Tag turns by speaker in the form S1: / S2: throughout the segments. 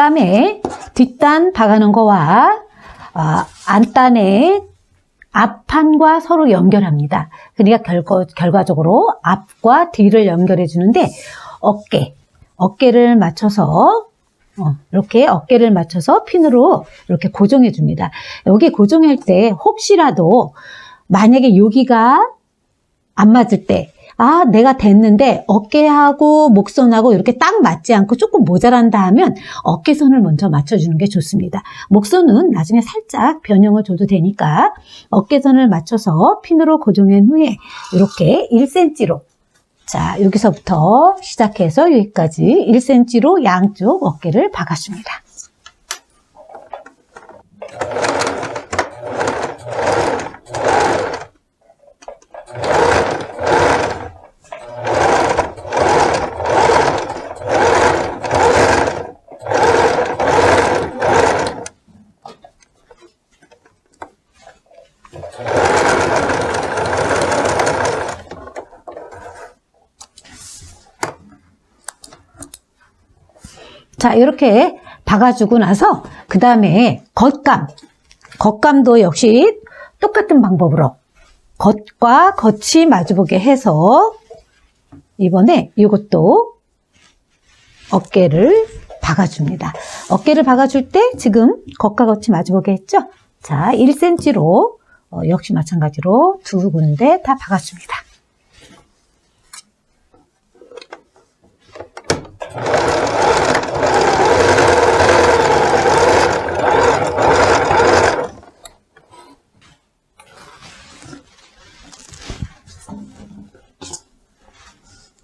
S1: 안감에 뒷단 박아놓은 거와 아, 안단에 앞판과 서로 연결합니다. 그러니까 결과, 결과적으로 앞과 뒤를 연결해 주는데 어깨, 어깨를 맞춰서 어, 이렇게 어깨를 맞춰서 핀으로 이렇게 고정해 줍니다. 여기 고정할 때 혹시라도 만약에 여기가 안 맞을 때, 아, 내가 됐는데 어깨하고 목선하고 이렇게 딱 맞지 않고 조금 모자란다 하면 어깨선을 먼저 맞춰주는 게 좋습니다. 목선은 나중에 살짝 변형을 줘도 되니까 어깨선을 맞춰서 핀으로 고정한 후에 이렇게 1cm로 자, 여기서부터 시작해서 여기까지 1cm로 양쪽 어깨를 박아줍니다. 자, 이렇게 박아주고 나서 그 다음에 겉감. 겉감도 역시 똑같은 방법으로 겉과 겉이 마주보게 해서 이번에 이것도 어깨를 박아줍니다. 어깨를 박아줄 때 지금 겉과 겉이 마주보게 했죠? 자, 1cm로 어, 역시 마찬가지로 두 군데 다 박아줍니다.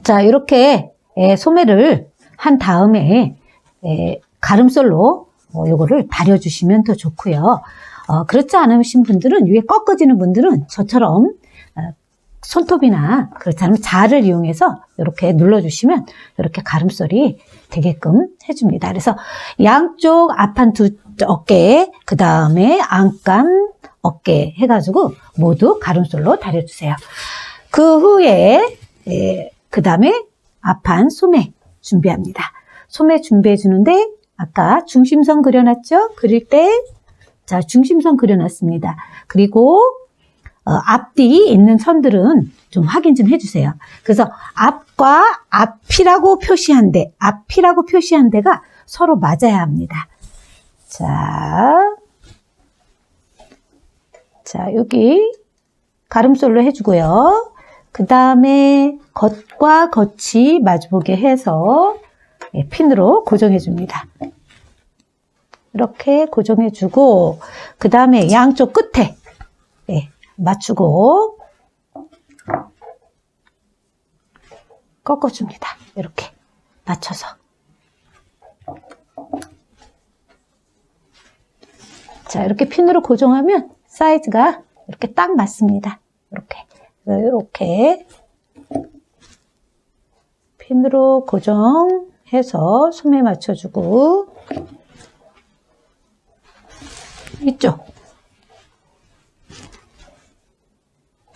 S1: 자, 이렇게 에, 소매를 한 다음에 에, 가름솔로 어, 요거를 다려주시면 더 좋고요. 어, 그렇지 않으신 분들은 위에 꺾어지는 분들은 저처럼 어, 손톱이나 그렇지 않으면 자를 이용해서 이렇게 눌러주시면 이렇게 가름솔이 되게끔 해줍니다. 그래서 양쪽 앞판 두 어깨, 그 다음에 안감 어깨 해가지고 모두 가름솔로 다려주세요. 그 후에 예, 그 다음에 앞판 소매 준비합니다. 소매 준비해 주는데 아까 중심선 그려놨죠? 그릴 때 자, 중심선 그려놨습니다. 그리고 어, 앞뒤 있는 선들은 좀 확인 좀 해주세요. 그래서 앞과 앞이라고 표시한 데, 앞이라고 표시한 데가 서로 맞아야 합니다. 자, 자, 여기 가름솔로 해주고요. 그 다음에 겉과 겉이 마주보게 해서 예, 핀으로 고정해 줍니다. 이렇게 고정해 주고 그 다음에 양쪽 끝에 예, 맞추고 꺾어줍니다. 이렇게 맞춰서 자 이렇게 핀으로 고정하면 사이즈가 이렇게 딱 맞습니다. 이렇게 이렇게 핀으로 고정해서 소매 맞춰주고 이쪽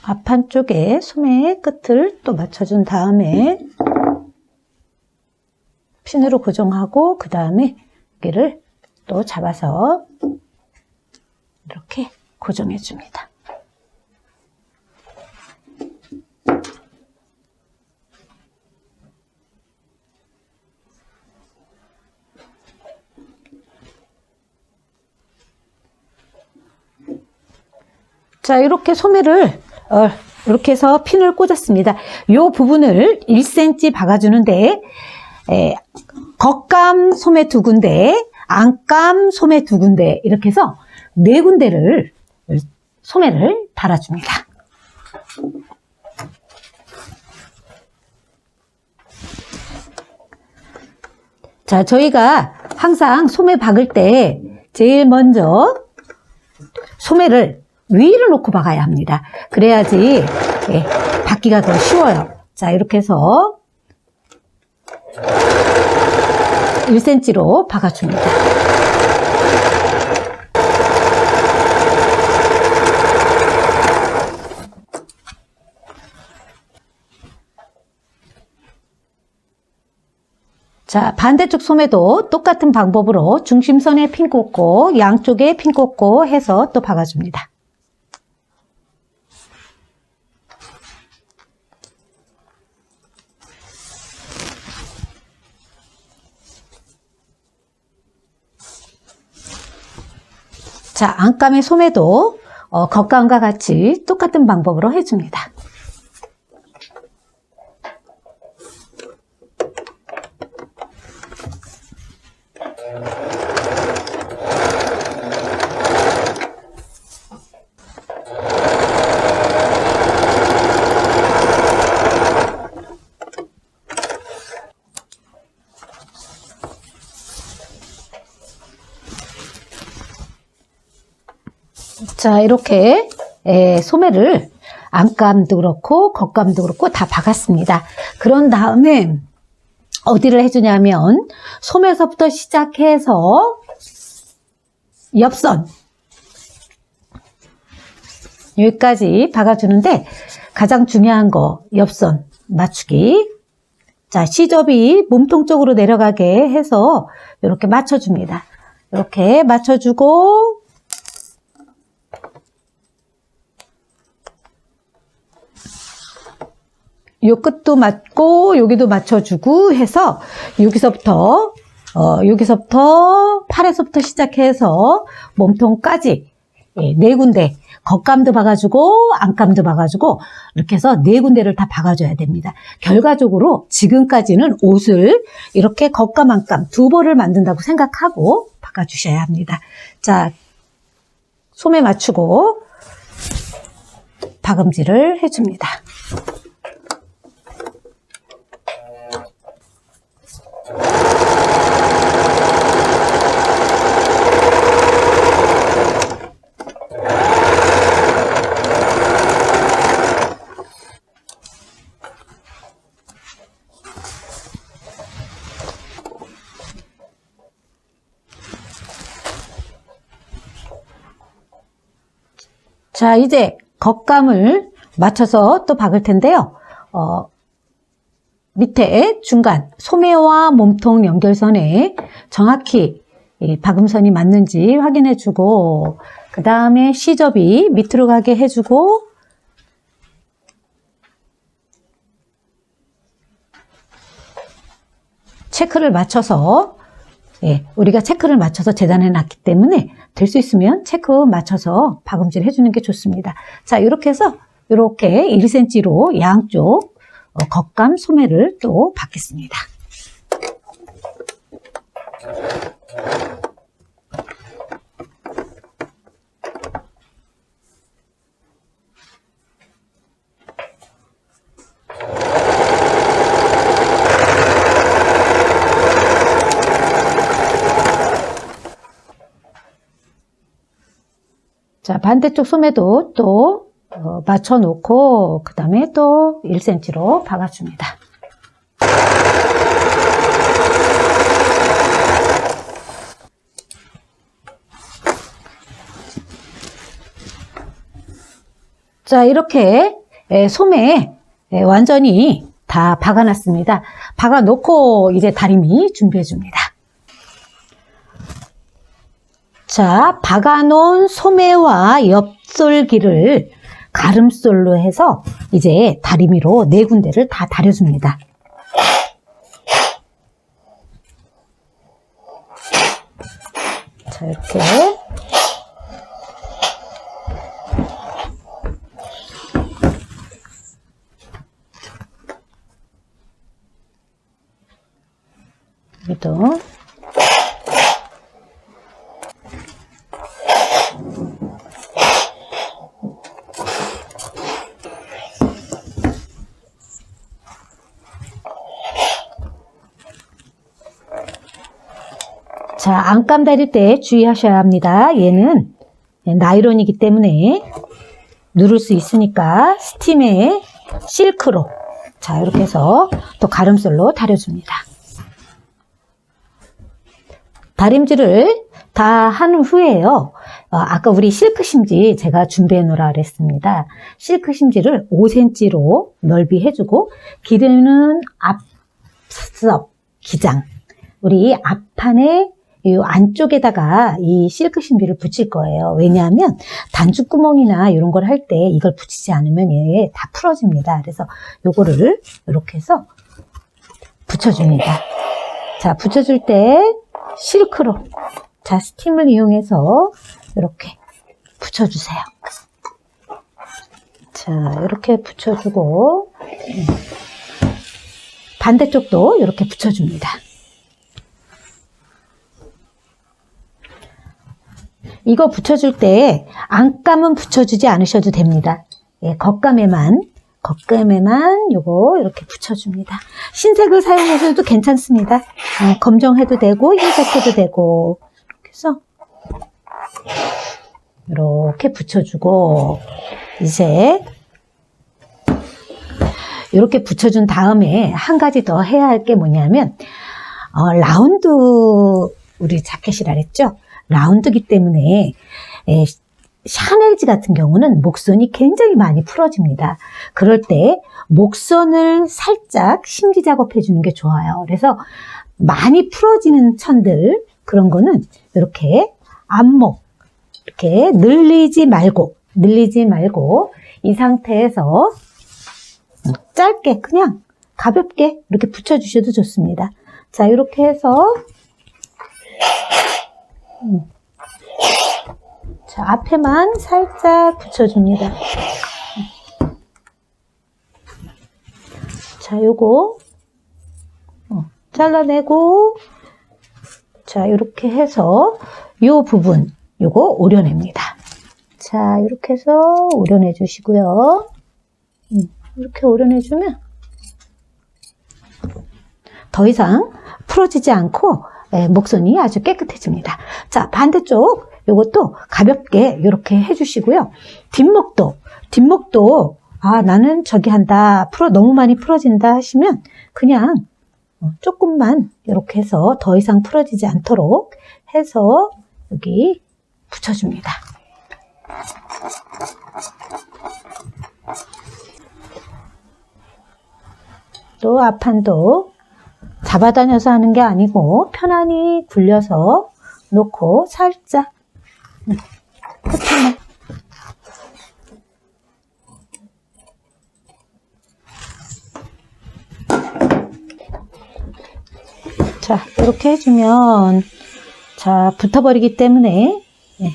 S1: 앞판 쪽에 소매 끝을 또 맞춰준 다음에 핀으로 고정하고 그 다음에 여기를 또 잡아서 이렇게 고정해 줍니다. 자, 이렇게 소매를 어, 이렇게 해서 핀을 꽂았습니다. 이 부분을 1cm 박아주는데 에, 겉감 소매 두 군데, 안감 소매 두 군데 이렇게 해서 네 군데를 소매를 달아줍니다. 자, 저희가 항상 소매 박을 때 제일 먼저 소매를 위를 놓고 박아야 합니다. 그래야지 예, 박기가 더 쉬워요. 자, 이렇게 해서 1cm로 박아줍니다. 자, 반대쪽 소매도 똑같은 방법으로 중심선에 핀 꽂고 양쪽에 핀 꽂고 해서 또 박아줍니다. 자, 안감의 소매도 어, 겉감과 같이 똑같은 방법으로 해줍니다. 자, 이렇게 에, 소매를 안감도 그렇고 겉감도 그렇고 다 박았습니다. 그런 다음에 어디를 해주냐면 소매서부터 시작해서 옆선 여기까지 박아주는데 가장 중요한 거 옆선 맞추기 자 시접이 몸통 쪽으로 내려가게 해서 이렇게 맞춰줍니다. 이렇게 맞춰주고 요 끝도 맞고 여기도 맞춰주고 해서 여기서부터 어, 여기서부터 팔에서부터 시작해서 몸통까지 예, 네 군데 겉감도 박아주고 안감도 박아주고 이렇게 해서 네 군데를 다 박아줘야 됩니다. 결과적으로 지금까지는 옷을 이렇게 겉감 안감 두 벌을 만든다고 생각하고 박아주셔야 합니다. 자 소매 맞추고 박음질을 해줍니다. 자, 이제 겉감을 맞춰서 또 박을 텐데요. 어, 밑에 중간 소매와 몸통 연결선에 정확히 이 박음선이 맞는지 확인해 주고 그 다음에 시접이 밑으로 가게 해주고 체크를 맞춰서 예, 우리가 체크를 맞춰서 재단해 놨기 때문에 될 수 있으면 체크 맞춰서 박음질 해주는 게 좋습니다. 자, 이렇게 해서 이렇게 1cm로 양쪽 어, 겉감 소매를 또 받겠습니다. 자, 반대쪽 소매도 또 어, 맞춰 놓고 그 다음에 또 1cm로 박아줍니다. 자, 이렇게 에, 소매 에, 완전히 다 박아놨습니다. 박아놓고 이제 다리미 준비해줍니다. 자, 박아놓은 소매와 옆솔기를 가름솔로 해서 이제 다리미로 네 군데를 다 다려줍니다. 자, 이렇게. 여기도. 자, 안감 다릴 때 주의하셔야 합니다. 얘는 나이론이기 때문에 누를 수 있으니까 스팀에 실크로 자, 이렇게 해서 또 가름솔로 다려줍니다. 다림질을 다 한 후에요. 어, 아까 우리 실크 심지 제가 준비해 놓으라 그랬습니다. 실크 심지를 5cm로 넓이 해주고 길이는 앞섭 기장 우리 앞판에 이 안쪽에다가 이 실크 신비를 붙일 거예요. 왜냐하면 단추 구멍이나 이런 걸 할 때 이걸 붙이지 않으면 얘 다 풀어집니다. 그래서 요거를 이렇게 해서 붙여줍니다. 자, 붙여줄 때 실크로 자, 스팀을 이용해서 이렇게 붙여주세요. 자, 이렇게 붙여주고 음. 반대쪽도 이렇게 붙여줍니다. 이거 붙여줄 때 안감은 붙여주지 않으셔도 됩니다. 예, 겉감에만 겉감에만 요거 이렇게 붙여줍니다. 흰색을 사용하셔도 괜찮습니다. 어, 검정해도 되고 흰색해도 되고 해서 이렇게 붙여주고 이제 이렇게 붙여준 다음에 한 가지 더 해야 할 게 뭐냐면 어, 라운드 우리 자켓이라 그랬죠. 라운드기 때문에 에, 샤넬즈 같은 경우는 목선이 굉장히 많이 풀어집니다. 그럴 때 목선을 살짝 심지 작업해 주는 게 좋아요. 그래서 많이 풀어지는 천들 그런 거는 이렇게 앞목 이렇게 늘리지 말고 늘리지 말고 이 상태에서 짧게 그냥 가볍게 이렇게 붙여주셔도 좋습니다. 자 이렇게 해서 음. 자 앞에만 살짝 붙여줍니다. 자 요거 어, 잘라내고 자 이렇게 해서 요 부분 요거 오려냅니다. 자 이렇게 해서 오려내 주시고요. 음, 이렇게 오려내 주면 더 이상 풀어지지 않고 예, 목선이 아주 깨끗해집니다. 자 반대쪽 요것도 가볍게 이렇게 해주시고요. 뒷목도 뒷목도 아 나는 저기 한다 풀어 너무 많이 풀어진다 하시면 그냥 어, 조금만 이렇게 해서 더 이상 풀어지지 않도록 해서 여기 붙여줍니다. 또 앞판도 잡아다녀서 하는 게 아니고 편안히 굴려서 놓고 살짝 음, 끝에만 자 이렇게 해주면 자 붙어버리기 때문에 예.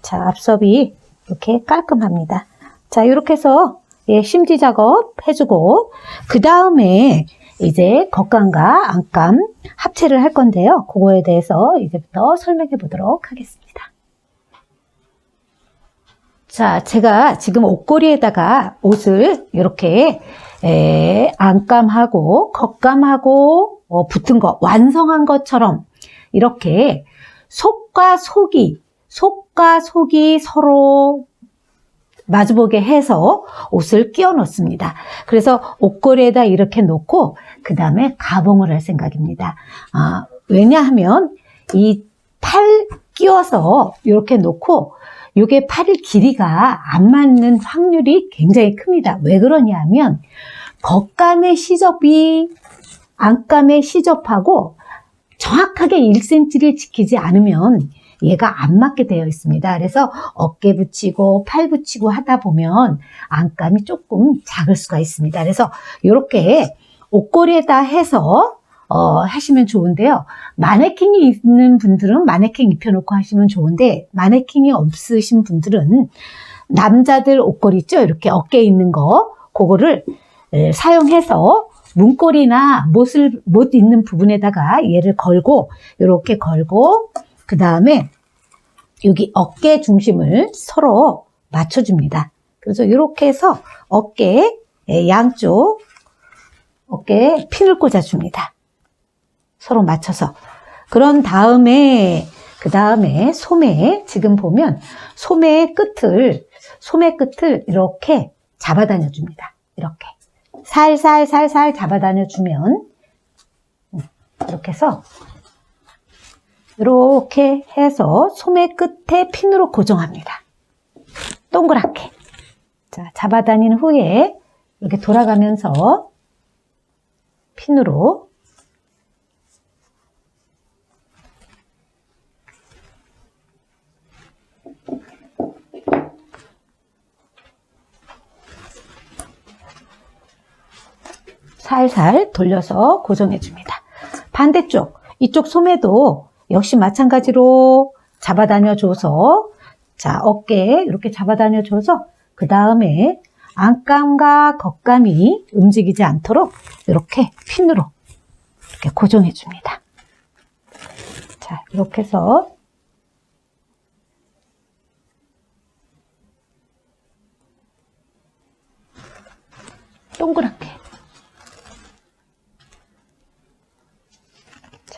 S1: 자 앞섭이 이렇게 깔끔합니다. 자 이렇게 해서 예, 심지 작업 해주고 그 다음에 이제 겉감과 안감 합체를 할 건데요. 그거에 대해서 이제부터 설명해 보도록 하겠습니다. 자, 제가 지금 옷걸이에다가 옷을 이렇게 에, 안감하고 겉감하고 어, 붙은 거 완성한 것처럼 이렇게 속과 속이 속과 속이 서로 마주보게 해서 옷을 끼워 넣습니다. 그래서 옷걸이에다 이렇게 놓고 그 다음에 가봉을 할 생각입니다. 아, 왜냐하면 이 팔 끼워서 이렇게 놓고 이게 팔의 길이가 안 맞는 확률이 굉장히 큽니다. 왜 그러냐면 겉감의 시접이 안감의 시접하고 정확하게 1cm를 지키지 않으면 얘가 안 맞게 되어 있습니다. 그래서 어깨 붙이고 팔 붙이고 하다 보면 안감이 조금 작을 수가 있습니다. 그래서 이렇게 옷걸이에다 해서 어, 하시면 좋은데요. 마네킹이 있는 분들은 마네킹 입혀놓고 하시면 좋은데 마네킹이 없으신 분들은 남자들 옷걸이 있죠? 이렇게 어깨에 있는 거 그거를 에, 사용해서 문고리나 못을 못 있는 부분에다가 얘를 걸고 이렇게 걸고 그 다음에 여기 어깨 중심을 서로 맞춰줍니다. 그래서 이렇게 해서 어깨 양쪽 어깨에 핀을 꽂아줍니다. 서로 맞춰서. 그런 다음에 그 다음에 소매 지금 보면 소매의 끝을 소매 끝을 이렇게 잡아다녀 줍니다. 이렇게 살살살살 잡아다녀 주면 이렇게 해서 이렇게 해서 소매 끝에 핀으로 고정합니다. 동그랗게. 자, 잡아다닌 후에 이렇게 돌아가면서 핀으로 살살 돌려서 고정해 줍니다. 반대쪽, 이쪽 소매도 역시 마찬가지로 잡아다녀 줘서 자 어깨 이렇게 잡아다녀 줘서 그 다음에 안감과 겉감이 움직이지 않도록 이렇게 핀으로 이렇게 고정해 줍니다. 자 이렇게 해서 동그랗게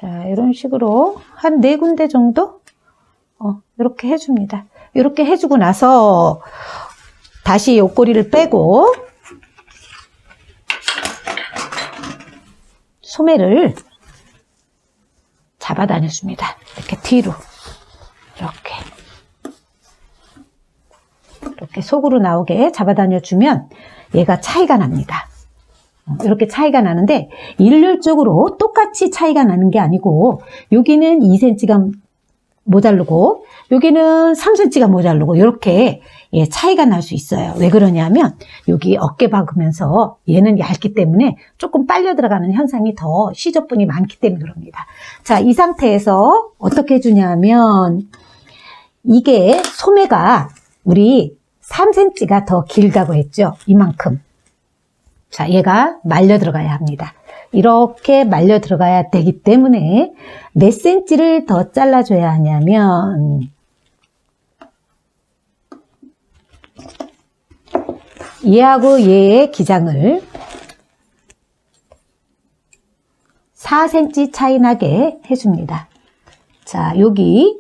S1: 자 이런 식으로 한 네 군데 정도 어, 이렇게 해줍니다. 이렇게 해주고 나서 다시 옆구리를 빼고 소매를 잡아 다녀줍니다. 이렇게 뒤로 이렇게 이렇게 속으로 나오게 잡아 다녀주면 얘가 차이가 납니다. 어, 이렇게 차이가 나는데 일률적으로 똑같이 차이가 나는 게 아니고 여기는 2cm가 모자르고 여기는 3cm가 모자르고 이렇게 예, 차이가 날 수 있어요. 왜 그러냐면 여기 어깨 박으면서 얘는 얇기 때문에 조금 빨려 들어가는 현상이 더 시접분이 많기 때문에 그럽니다. 자, 이 상태에서 어떻게 해주냐면 이게 소매가 우리 3cm가 더 길다고 했죠. 이만큼. 자, 얘가 말려 들어가야 합니다. 이렇게 말려 들어가야 되기 때문에 몇 센치를 더 잘라줘야 하냐면 얘하고 얘의 기장을 4cm 차이 나게 해줍니다. 자, 여기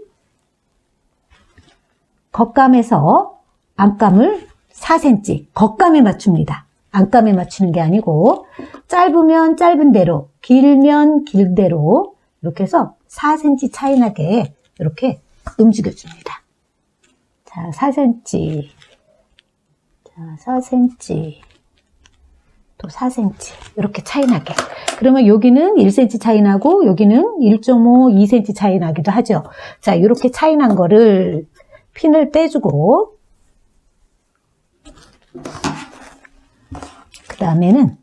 S1: 겉감에서 안감을 4cm 겉감에 맞춥니다. 안감에 맞추는 게 아니고 짧으면 짧은 대로 길면 길 대로 이렇게 해서 4cm 차이 나게 이렇게 움직여 줍니다. 자, 4cm 자, 4cm 또 4cm 이렇게 차이 나게 그러면 여기는 1cm 차이 나고 여기는 1.5, 2cm 차이 나기도 하죠. 자, 이렇게 차이 난 거를 핀을 빼주고 그 다음에는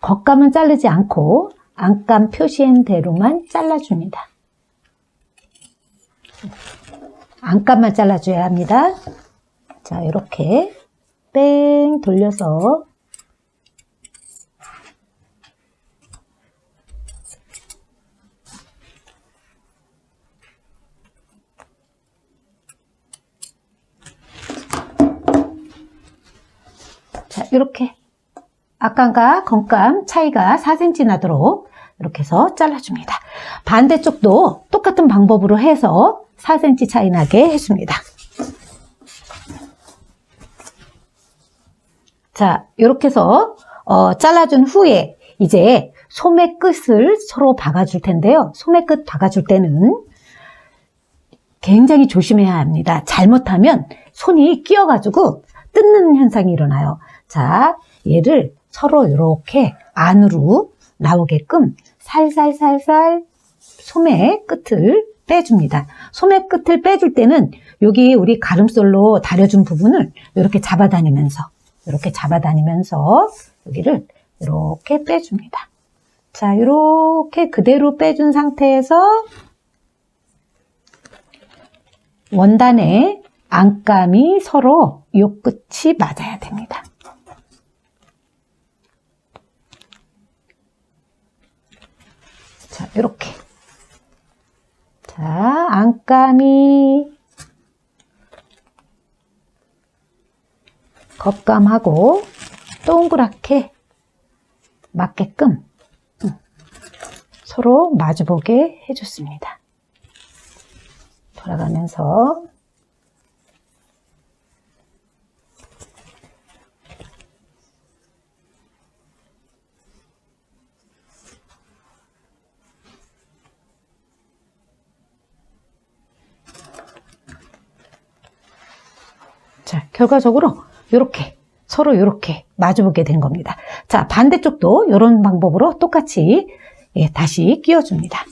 S1: 겉감은 자르지 않고 안감 표시한 대로만 잘라줍니다. 안감만 잘라줘야 합니다. 자, 이렇게 뺑 돌려서 이렇게 앞감과 겉감 차이가 4cm 나도록 이렇게 해서 잘라줍니다. 반대쪽도 똑같은 방법으로 해서 4cm 차이 나게 해줍니다. 자, 이렇게 해서 어, 잘라준 후에 이제 소매 끝을 서로 박아줄 텐데요. 소매 끝 박아줄 때는 굉장히 조심해야 합니다. 잘못하면 손이 끼어가지고 뜯는 현상이 일어나요. 자, 얘를 서로 이렇게 안으로 나오게끔 살살살살 소매 끝을 빼줍니다. 소매 끝을 빼줄 때는 여기 우리 가름솔로 다려준 부분을 이렇게 잡아다니면서 이렇게 잡아다니면서 여기를 이렇게 빼줍니다. 자, 이렇게 그대로 빼준 상태에서 원단의 안감이 서로 요 끝이 맞아야 됩니다. 자, 이렇게. 자, 안감이 겉감하고 동그랗게 맞게끔 음, 서로 마주보게 해줬습니다. 돌아가면서 자, 결과적으로 이렇게 서로 이렇게 마주보게 된 겁니다. 자, 반대쪽도 이런 방법으로 똑같이 예, 다시 끼워줍니다.